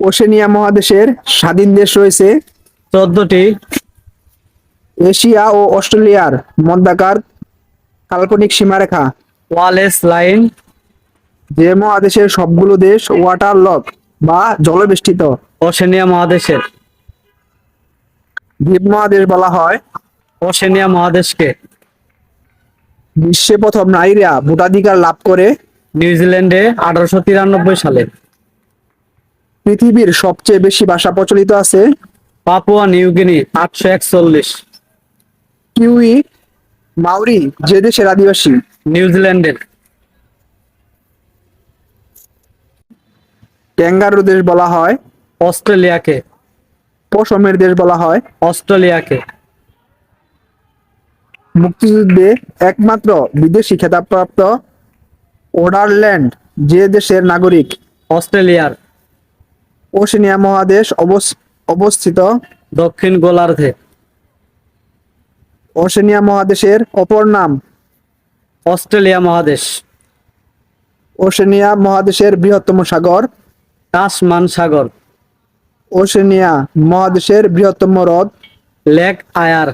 Oceania মহাদেশের স্বাধীন দেশ রয়েছে। চোদ্দটি। এশিয়া ও অস্ট্রেলিয়ার মধ্যাকার কাল্পনিক সীমারেখা। Wallace line. যে মহাদেশের সবগুলো দেশ ওয়াটার লক বা জলবেষ্টিত। ওশেনিয়া মহাদেশের। দ্বীপ মহাদেশ বলা হয়। ওশেনিয়া মহাদেশকে। বিশ্বে প্রথম নারীরা ভোটাধিকার লাভ করে। নিউজিল্যান্ডে আঠারোশো তিরানব্বই সালে। পৃথিবীর সবচেয়ে বেশি ভাষা প্রচলিত আছে? পাপুয়া নিউগিনি আটশো একচল্লিশ। কিউই মাউরি যে দেশের আদিবাসী? নিউজিল্যান্ডের। ক্যাঙ্গারু দেশ বলা হয়। অস্ট্রেলিয়াকে। পশমের দেশ বলা হয়। অস্ট্রেলিয়াকে। মুক্তিযুদ্ধে একমাত্র বিদেশি খেতাবপ্রাপ্ত ওডারল্যান্ড যে দেশের নাগরিক। অস্ট্রেলিয়ার। ওশেনিয়া মহাদেশ অবস- অবস্থিত। দক্ষিণ গোলার্ধে। ওশেনিয়া মহাদেশের অপর নাম? অস্ট্রেলিয়া মহাদেশ। ওশেনিয়া মহাদেশের বৃহত্তম সাগর? তাসমান সাগর। ওশেনিয়া মহাদেশের বৃহত্তম হ্রদ? Lake Eyre.